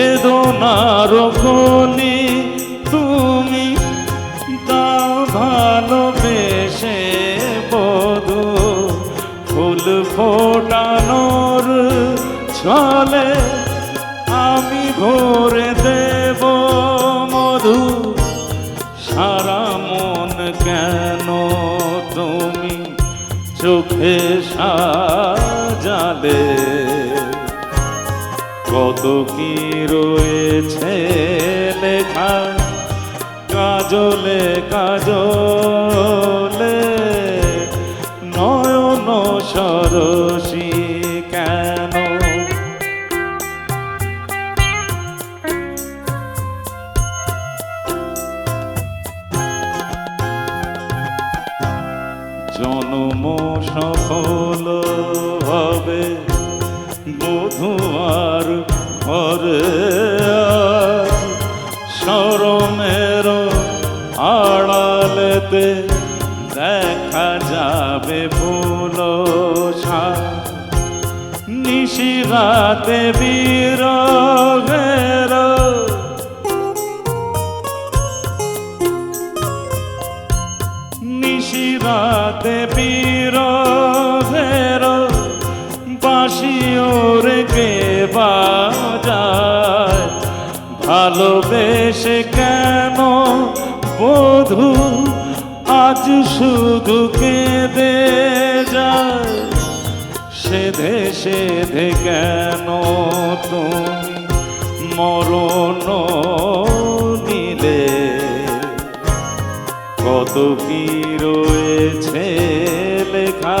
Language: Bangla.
বেদনার গলি তুমি দাও ভালোবেসে বধু। ফুল ফোটানোর ছলে আমি ভরে দেব মধু। সারা মন কেন তুমি চোখে সাজালে? কত কি রয়েছে লেখা? কাজলে কাজলে নয়ন সরসী কেন? জন্ম সফল হবে বধুয়ার ঘরে আর শরমের আড়ালেতে দেখা যাবে ফুল নিশিরাতে বীর নিশিরাতে বীর বাসিওরে কে বাজায়? ভালোবেসে কেন বধু আজ শুধু কেঁদে যায়? সেধে সেধে কেন তুমি মরণ নিলে? কত কি রয়েছে লেখা